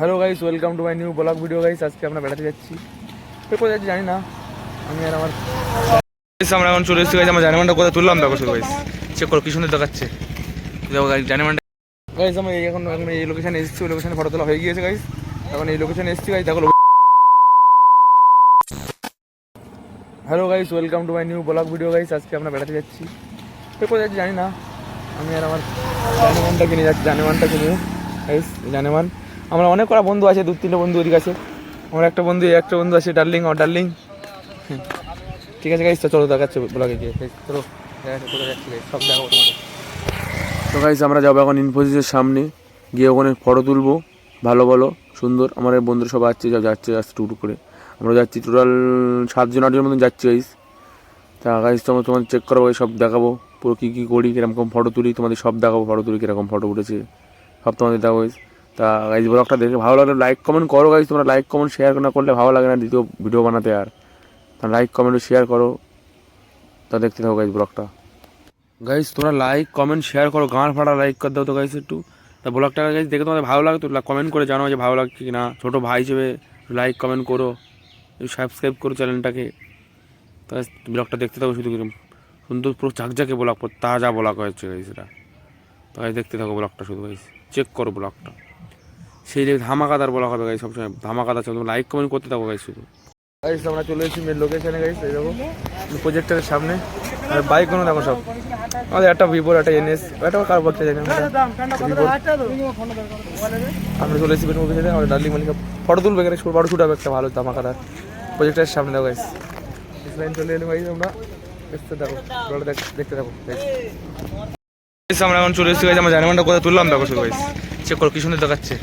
Hello guys welcome to my new vlog video guys আজকে আমরা বেড়াতে যাচ্ছি। কোথায় যাচ্ছি, জানি না। আমি আর আমার আমরা এখন চলে এসেছি গাইস আমার জানিমানটা কোথায় তুললাম? দেখো শুধু গাইস চেক করো, কি সুন্দর দেখাচ্ছে। দেখো গাইস জানিমানটা গাইস আমি এখন এখন এই লোকেশনে এসেছি, ওই লোকেশনে ফটো তোলা হয়ে গিয়েছে গাইস এখন এই লোকেশনে এসেছি গাইস দেখো hello guys welcome to my new vlog video guys আজকে আমরা বেড়াতে যাচ্ছি। কোথায় যাচ্ছি, জানি না। আমি আর আমার জানেমানটা কিনে যাচ্ছি জানিমানটা কিনে গাইস জানেমান আমরা অনেক কটা বন্ধু আছে দু তিনটে বন্ধু ওদিকে আছে। আমার একটা বন্ধু একটা বন্ধু আছে ডার্লিং ও ডার্লিং। ঠিক আছে গাইস তো চলো দেখাচ্ছে ব্লগে গিয়ে। চলো সব দেখাবো তোমাদের। তো গাইস আমরা যাব এখন ইনফোসিসের সামনে। গিয়ে ওখানে ফটো তুলবো। ভালো ভালো সুন্দর। আমার এই বন্ধুরা সব আসছে সব যাচ্ছে যাচ্ছে টুকটুক করে। আমরা যাচ্ছি টোটাল সাতজন আটজন মতন যাচ্ছি গাইস তা গাইস তোমার তোমাদের চেক করব সব দেখাবো। পুরো কী কী করি কীরকম ফটো তুলি তোমাদের সব দেখাবো ফটো তুলি কীরকম ফটো উঠেছে। সব তোমাদের দেখাবো। তা গাইজ ব্লগটা দেখে ভালো লাগলে লাইক কমেন্ট করো গাইজ তোমরা লাইক কমেন্ট শেয়ার না করলে ভালো লাগে না দ্বিতীয় ভিডিও বানাতে আর। তা লাইক কমেন্ট শেয়ার করো। তা দেখতে থাকো গাইজ ব্লগটা গাইজ তোমরা লাইক কমেন্ট শেয়ার করো গাঁর ফাটা লাইক করে দাও তো গাইজ একটু। তা ব্লগটা গাইজ দেখে তোমাদের ভালো লাগে তো কমেন্ট করে জানো যে ভালো লাগছে কি না ছোটো ভাই হিসেবে লাইক কমেন্ট করো। সাবস্ক্রাইব করো চ্যানেলটাকে তা ব্লগটা দেখতে থাকো শুধু সুন্দর পুরো ঝাকঝাকে ব্লগ তাজা ব্লগ হয়েছে গাইজ এটা। তো গাইজ দেখতে থাকো ব্লগটা শুধু গাইজ চেক করো ব্লগটা সেই যে ধামাকাদার বলা হবে গাইজ সবসময়। ধামাকাদার চলবে। লাইক কমেন্ট করতে থাকো গাইজ শুধু। গাইজ আমরা চলে এসেছি মেন লোকেশনে গাইজ এই দেখো। প্রজেক্টের সামনে। আর বাইক কোনো দেখো সব। আমাদের একটা ভিভোর একটা এনএস একটা কার বলতে জানি আমরা চলে এসেছি মেন লোকেশনে আমাদের ডার্লিং মালিকা ফটো তুলবে এখানে ফটো শুট হবে একটা ভালো ধামাকাদার প্রজেক্টের সামনে দেখো গাইজ লাইন চলে এলাম গাইজ আমরা। দেখতে থাকো দেখ- দেখতে থাকো। Guys, আমরা এখন চলে এসেছি গাইজ আমরা জানিমানটা কোথায় তুললাম দেখো শুধু গাইজ চেক করো কি সুন্দর দেখাচ্ছে।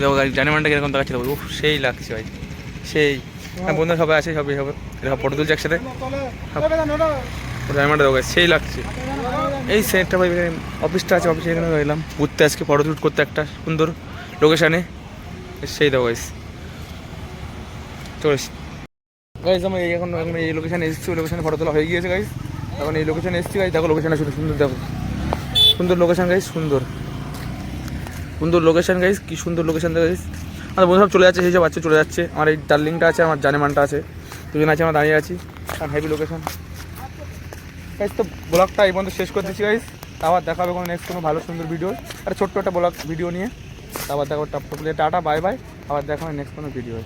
দেখো গাড়ি জানিমানটা কীরকম দেখাচ্ছে দেখো। উফ সেই লাগছে ভাই। সেই। হ্যাঁ বন্ধুরা সবাই আছে সবাই সবাই এরকম ফটো তুলছে একসাথে। জানিমানটা দেখো guys, সেই লাগছে। এই সেটটা ভাই অফিসটা আছে অফিসে এখানে এলাম ঘুরতে আজকে ফটো শ্যুট করতে একটা সুন্দর লোকেশানে সেই দেখো গাইস চলে গাইজ আমরা এই এখন এখন এই লোকেশানে এসেছি। লোকেশানে ফটো তোলা হয়ে গিয়েছে গাইজ এখন এই লোকেশানে এসেছি গাইজ দেখো লোকেশানটা শুধু সুন্দর দেখো। সুন্দর লোকেশান গাইজ সুন্দর। সুন্দর লোকেশান গাইস কী সুন্দর লোকেশান গাইস আমার বন্ধু সব চলে যাচ্ছে, সেই সব বাচ্চা চলে যাচ্ছে। আমার এই ডার্লিংটা আছে, আমার জানেমানটা আছে। দুজন আছে, আমরা দাঁড়িয়ে আছি। আর হেভি লোকেশান গাইস তো ব্লগটা এই পর্যন্ত শেষ করে দিচ্ছি গাইস আবার দেখা হবে কোনো নেক্সট কোনো ভালো, সুন্দর ভিডিও আর, ছোট্ট একটা ব্লগ ভিডিও নিয়ে। আবার দেখো টাপ টাটা বাই বাই আবার দেখা হবে নেক্সট কোনো ভিডিও